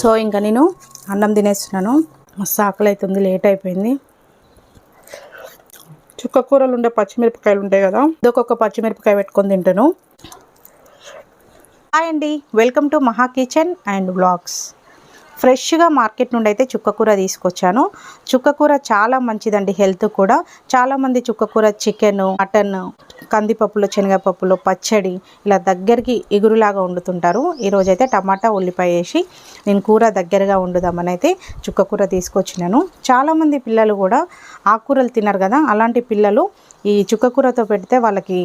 So ఇంకా నేను అన్నం తినేస్తున్నాను. మస్తు ఆకలి అవుతుంది లేట్ అయిపోయింది. చుక్క కూరలు ఉండే పచ్చిమిరపకాయలు ఉంటాయి కదా ఇదొక పచ్చిమిరపకాయ పెట్టుకొని తింటాను. హాయ్ అండి welcome to Maha kitchen and blogs ఫ్రెష్గా మార్కెట్ నుండి అయితే చుక్కకూర తీసుకొచ్చాను. చుక్కకూర చాలా మంచిదండి హెల్త్ కూడా. చాలామంది చుక్కకూర చికెన్ మటన్ కందిపప్పులు శనగపప్పులు పచ్చడి ఇలా దగ్గరికి ఎగురులాగా వండుతుంటారు. ఈరోజైతే టమాటా ఉల్లిపాయ వేసి నేను కూర దగ్గరగా వండుదామని అయితే చుక్కకూర తీసుకొచ్చినాను. చాలామంది పిల్లలు కూడా ఆకుకూరలు తిన్నారు కదా అలాంటి పిల్లలు ఈ చుక్కకూరతో పెడితే వాళ్ళకి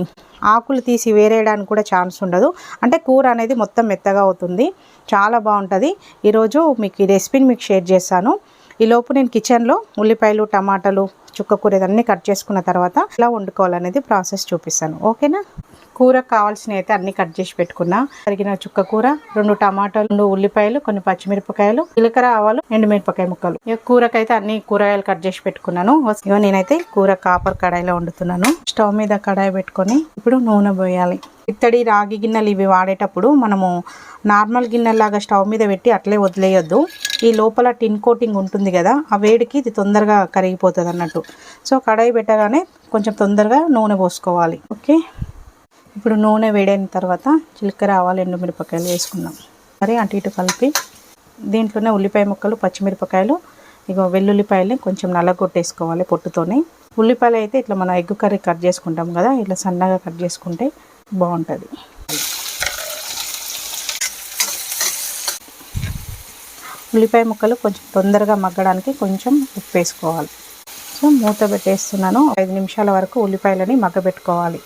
ఆకులు తీసి వేరేయడానికి కూడా ఛాన్స్ ఉండదు. అంటే కూర అనేది మొత్తం మెత్తగా అవుతుంది. చాలా బాగుంటుంది. ఈరోజు మీకు ఈ రెసిపీని మీకు షేర్ చేస్తాను ఈ లోపు నేను కిచెన్లో ఉల్లిపాయలు టమాటాలు చుక్క కూర ఇదన్నీ కట్ చేసుకున్న తర్వాత ఎలా వండుకోవాలనేది ప్రాసెస్ చూపిస్తాను. ఓకేనా? కూర కావాల్సినవి అయితే అన్ని కట్ చేసి పెట్టుకున్నా. తరిగిన చుక్క కూర రెండు టమాటాలు రెండు ఉల్లిపాయలు కొన్ని పచ్చిమిరపకాయలు జీలకర్ర ఆవాలు ఎండుమిరపకాయ ముక్కలు. ఇక కూరకైతే అన్ని కూరగాయలు కట్ చేసి పెట్టుకున్నాను. ఇక నేనైతే కూర కాపర్ కడాయిలో వండుతున్నాను. స్టవ్ మీద కడాయి పెట్టుకొని ఇప్పుడు నూనె పోయాలి. ఇత్తడి రాగి గిన్నెలు ఇవి వాడేటప్పుడు మనము నార్మల్ గిన్నెలాగా స్టవ్ మీద పెట్టి అట్లే వదిలేయొద్దు. ఈ లోపల టిన్ కోటింగ్ ఉంటుంది కదా ఆ వేడికి ఇది తొందరగా కరిగిపోతుంది అన్నట్టు. సో కడాయి పెట్టగానే కొంచెం తొందరగా నూనె పోసుకోవాలి. ఓకే? ఇప్పుడు నూనె వేడైన తర్వాత చిలకర ఆవాలు ఎండుమిరపకాయలు వేసుకుందాం. సరే అటు ఇటు కలిపి దీంట్లోనే ఉల్లిపాయ ముక్కలు పచ్చిమిరపకాయలు ఇగో వెల్లుల్లిపాయలని కొంచెం నల్లగొట్టేసుకోవాలి పొట్టుతోనే. ఉల్లిపాయలు అయితే ఇట్లా మనం ఎగ్ కర్రీ కట్ చేసుకుంటాం కదా ఇట్లా సన్నగా కట్ చేసుకుంటే బాగుంటుంది. ఉల్లిపాయ ముక్కలు కొంచెం తొందరగా మగ్గడానికి కొంచెం ఉప్పు వేసుకోవాలి సో మూత పెట్టేస్తున్నాను. ఐదు నిమిషాల వరకు ఉల్లిపాయలని మగ్గబెట్టుకోవాలి.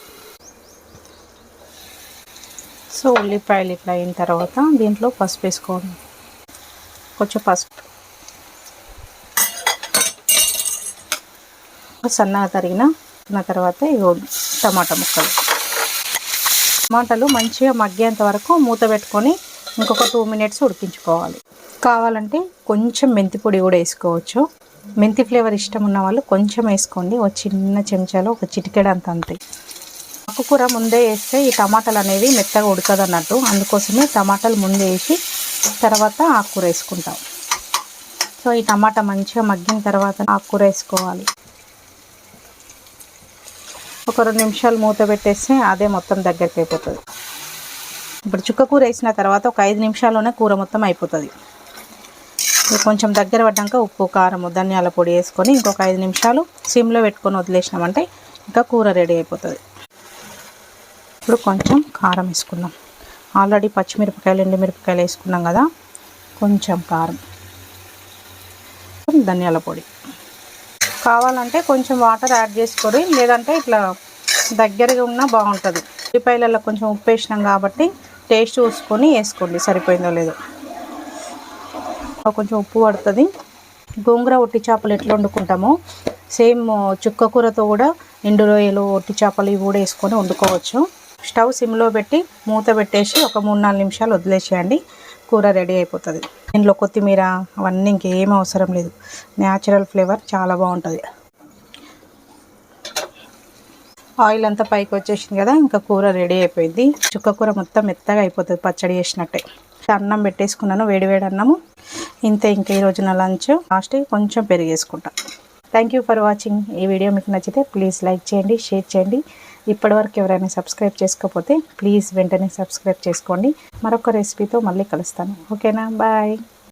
సో ఉల్లిపాయలు ఇట్లా అయిన తర్వాత దీంట్లో పసుపు వేసుకోవాలి. కొంచెం పసుపు. సన్నగా తరిగిన తర్వాత ఇగో టమాటా ముక్కలు. టమాటాలు మంచిగా మగ్గేంత వరకు మూత పెట్టుకొని ఇంకొక టూ మినిట్స్ ఉడికించుకోవాలి. కావాలంటే కొంచెం మెంతి పొడి కూడా వేసుకోవచ్చు. మెంతి ఫ్లేవర్ ఇష్టం ఉన్న వాళ్ళు కొంచెం వేసుకోండి. ఒక చిన్న చెంచాలో ఒక చిటికెడు అంత. అంతే ఆకుకూర ముందే వేస్తే ఈ టమాటాలు అనేవి మెత్తగా ఉడకదు అన్నట్టు అందుకోసమే టమాటాలు ముందే వేసి తర్వాత ఆకుకూర వేసుకుంటాం. సో ఈ టమాటా మంచిగా మగ్గిన తర్వాత ఆకుకూర వేసుకోవాలి. ఒక రెండు నిమిషాలు మూత పెట్టేస్తే అదే మొత్తం దగ్గరికి అయిపోతుంది. ఇప్పుడు చుక్క కూర వేసిన తర్వాత ఒక ఐదు నిమిషాల్లోనే కూర మొత్తం అయిపోతుంది. కొంచెం దగ్గర పడ్డాక ఉప్పు కారం ధనియాల పొడి వేసుకొని ఇంకొక ఐదు నిమిషాలు సిమ్లో పెట్టుకొని వదిలేసినామంటే ఇంకా కూర రెడీ అయిపోతుంది. ఇప్పుడు కొంచెం కారం వేసుకుందాం. ఆల్రెడీ పచ్చిమిరపకాయలు ఎండుమిరపకాయలు వేసుకున్నాం కదా. కొంచెం కారం. ధనియాల పొడి. కావాలంటే కొంచెం వాటర్ యాడ్ చేసుకొని లేదంటే ఇట్లా దగ్గరగా ఉన్నా బాగుంటుంది. ఉల్లిపాయలలో కొంచెం ఉప్పు వేసినాం కాబట్టి టేస్ట్ చూసుకొని వేసుకోండి సరిపోయిందో లేదో. కొంచెం ఉప్పు పడుతుంది. గోంగూర ఒట్టి చేపలు ఎట్లా వండుకుంటామో సేమ్ చుక్క కూరతో కూడా ఎండు రొయ్యలు ఒట్టి చేపలు ఇవి కూడా వేసుకొని వండుకోవచ్చు. స్టవ్ సిమ్లో పెట్టి మూత పెట్టేసి ఒక మూడు నాలుగు నిమిషాలు వదిలేసేయండి కూర రెడీ అయిపోతుంది. దీంట్లో కొత్తిమీర అవన్నీ ఇంకేం అవసరం లేదు. న్యాచురల్ ఫ్లేవర్ చాలా బాగుంటుంది. ఆయిల్ అంతా పైకి వచ్చేసింది కదా ఇంకా కూర రెడీ అయిపోయింది. చుక్క కూర మొత్తం మెత్తగా అయిపోతుంది పచ్చడి చేసినట్టే. అన్నం పెట్టేసుకున్నాను వేడివేడి అన్నము. ఇంతే ఇంకా ఈరోజు నా లంచ్. లాస్ట్ కొంచెం పెరిగేసుకుంటా. థ్యాంక్ యూ ఫర్ వాచింగ్ ఈ వీడియో మీకు నచ్చితే ప్లీజ్ లైక్ చేయండి షేర్ చేయండి. ఇప్పటివరకు ఎవరైనా సబ్స్క్రైబ్ చేసుకోకపోతే ప్లీజ్ వెంటనే సబ్స్క్రైబ్ చేసుకోండి. మరొక రెసిపీతో మళ్ళీ కలుస్తాను. ఓకేనా? బాయ్.